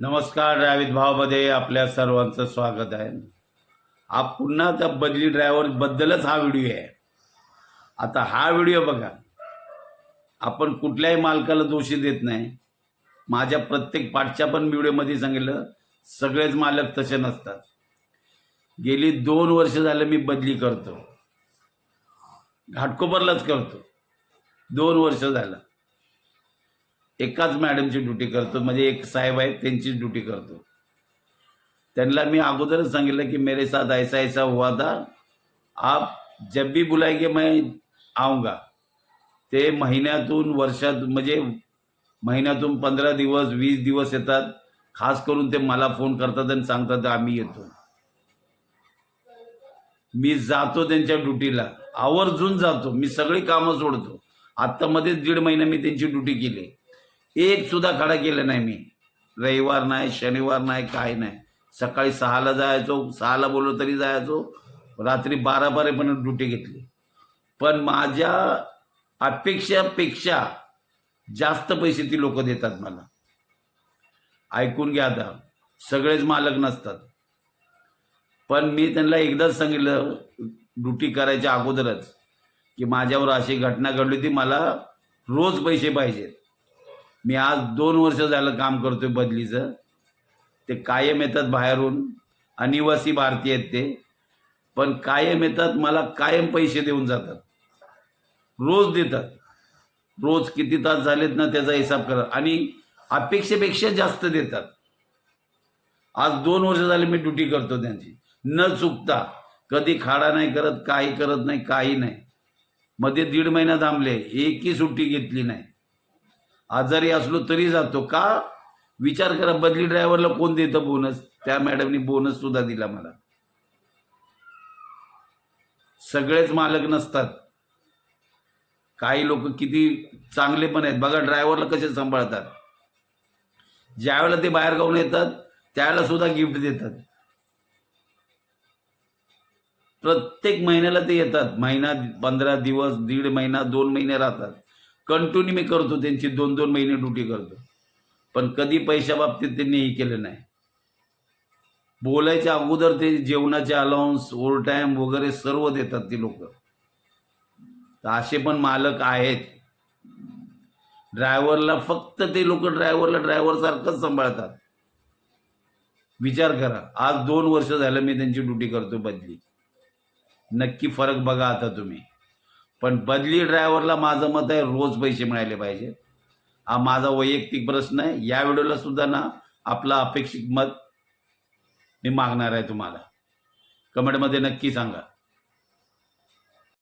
नमस्कार ड्रायव्हित भावमध्ये आपल्या सर्वांचं स्वागत आहे. हा पुन्हा त्या बदली ड्रायव्हरबद्दलच हा व्हिडिओ आहे. आता हा व्हिडिओ बघा. आपण कुठल्याही मालकाला दोषी देत नाही. माझ्या प्रत्येक पाठच्या पण व्हिडिओमध्ये सांगितलं सगळेच मालक तसे नसतात. गेली दोन वर्ष झालं मी बदली करतो. घाटकोपरलाच करतो. दोन वर्ष झालं. एकाच मॅडमची ड्युटी करतो म्हणजे एक साहेब आहेत त्यांचीच ड्युटी करतो. त्यांना मी अगोदरच सांगितलं की मेरे साथ ऐसा ऐसा हुआ था. आप जब भी बुलाएंगे मैं आऊंगा. ते महिन्यातून वर्षात म्हणजे महिन्यातून पंधरा दिवस वीस दिवस येतात. खास करून ते मला फोन करतात आणि सांगतात आम्ही येतो. मी जातो त्यांच्या ड्युटीला. आवर्जून जातो. मी सगळी कामं सोडतो. आत्ता मध्येच दीड महिना मी त्यांची ड्युटी केली. एक सुद्धा खडा केलं नाही मी. रविवार नाही शनिवार नाही काय नाही. सकाळी सहाला जायचो सहाला बोललो तरी जायचो. रात्री बारा बारेपर्यंत ड्युटी घेतली. पण माझ्या अपेक्षापेक्षा जास्त पैसे ती लोक देतात मला. ऐकून घ्या आता. सगळेच मालक नसतात. पण मी त्यांना एकदाच सांगितलं ड्युटी करायच्या अगोदरच की माझ्यावर अशी घटना घडली होती मला रोज पैसे पाहिजेत. मी आज दोन वर्ष झालं काम करतोय बदलीचं. ते कायम येतात बाहेरून. अनिवासी भारतीय आहेत ते. पण कायम येतात मला कायम पैसे देऊन जातात. रोज देतात. रोज किती तास झालेत ना त्याचा हिसाब करा. आणि अपेक्षेपेक्षा जास्त देतात. आज दोन वर्ष झाले मी ड्युटी करतो त्यांची. न चुकता कधी खाडा नाही करत काही करत नाही काही नाही. मध्ये दीड महिना थांबले. एकही सुट्टी घेतली नाही. आजारी असलो तरी जातो. का? विचार करा बदली ड्रायव्हरला कोण देतं बोनस त्या मॅडमनी बोनस सुद्धा दिला मला. सगळेच मालक नसतात. काही लोक किती चांगले पण आहेत. बघा ड्रायव्हरला कसे सांभाळतात. ज्यावेळेला ते बाहेर गाऊन येतात त्यावेळेला सुद्धा गिफ्ट देतात. प्रत्येक महिन्याला ते येतात. महिना पंधरा दिवस दीड महिना दोन महिने राहतात. कंटिन्यू मी करतो त्यांची दोन दोन महिने ड्युटी करतो. पण कधी पैशा बाबतीत त्यांनी हे केलं नाही. बोलायच्या अगोदर ते जेवणाचे अलाउन्स ओव्हरटाईम वगैरे सर्व देतात ती लोक. तर असे पण मालक आहेत. ड्रायव्हरला फक्त ते लोक ड्रायव्हरला ड्रायव्हरसारखंच सांभाळतात. विचार करा आज दोन वर्ष झालं मी त्यांची ड्युटी करतो बदली. नक्की फरक बघा आता तुम्ही. पण बदली ड्रायव्हरला माझं मत आहे रोज पैसे मिळाले पाहिजे. हा माझा वैयक्तिक प्रश्न आहे. या व्हिडिओला सुद्धा ना आपला अपेक्षित मत मी मागणार आहे तुम्हाला. कमेंटमध्ये नक्की सांगा.